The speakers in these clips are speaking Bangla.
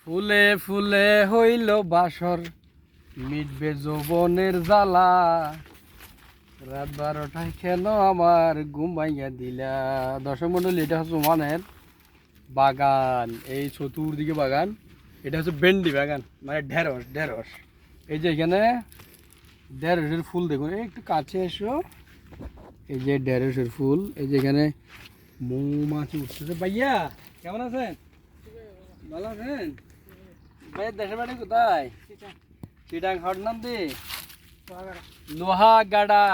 ফুলে ফুলে হইল বাসর, মিটবে যৌবনের জ্বালা। রাত বারোটায় কেন আমার ঘুমাইয়া দিলা? দর্শক মন্ডলী এটা হচ্ছে ওমানের বাগান, এই চতুর্দিকে বাগান। এটা হচ্ছে বেন্ডি বাগান মানে ঢেঁড়স ঢেঁড়স। এই যে এখানে ঢেঁড়সের ফুল দেখুন, এই একটু কাছে এসো। এই যে ঢেঁড়সের ফুল, এই যে এখানে মৌমাছি উঠতেছে। ভাইয়া, কেমন আছেন? ভালো আছেন? ভাইয়ের দেশের বাড়ি কোথায়? চিটাং হরনান্দি লোহা গাড়া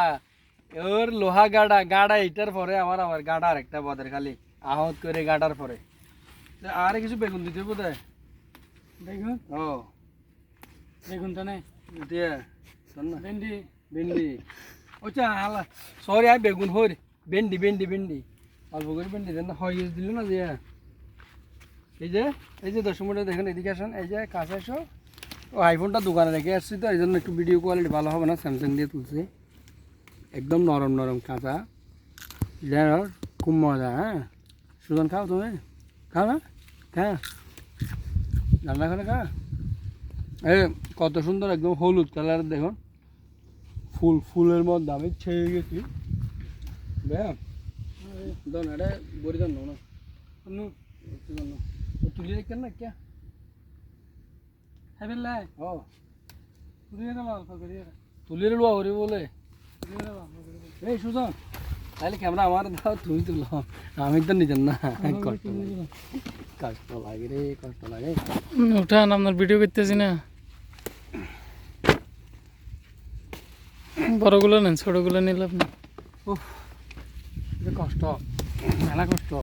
ওর লোহা গাড়া গাড়া এটার পরে আমার আবার গাড়া আরেকটা বদের খালি। আহত করে গাড়ার পরে। আর কিছু বেগুন দিতে বোধ বেগুন? ও। বেগুন তো নেই। দিয়ে ভেন্ডি। ভেন্ডি। ওচা হালা। সরি আই বেগুন হই ভেন্ডি ভেন্ডি ভেন্ডি। অল্প করে ভেন্ডি দেন হয় দিল না যে এই যে এই যে দশ মিনিট দেখেন এদিকে আসেন। এই যে কাছে এসো। ও আইফোনটা দোকানে রেখে আসছি তো এই জন্য একটু ভিডিও কোয়ালিটি ভালো হবে না স্যামসাং দিয়ে তুলছি। একদম নরম নরম কাঁচা। যেন খুব মজা হ্যাঁ? সুজন, খাও তুমি। খাও না? খা। রান্না করে খা। এই কত সুন্দর একদম হলুদ কালার, দেখুন। ফুল, ফুলের মধ্যে আমি ছেয়ে গেছি। ব্যায়াম এটা বড়ি দন নু। তুলি রেখেন না কে হেবেন লাই ও ঘুরিয়ে গেল অল্প ঘুরিয়ে গেল তুলি রেলবা হরি বলে এই সুজন তাহলে ক্যামেরা আমার দাও তুমি তুলো আমি তো নিজের না কষ্ট কষ্ট লাগে রে কষ্ট লাগে উঠান আপনার ভিডিও করতেছি না বড়গুলো নেন ছোটগুলো নিলে আপনি উফ কষ্ট মেলা কষ্ট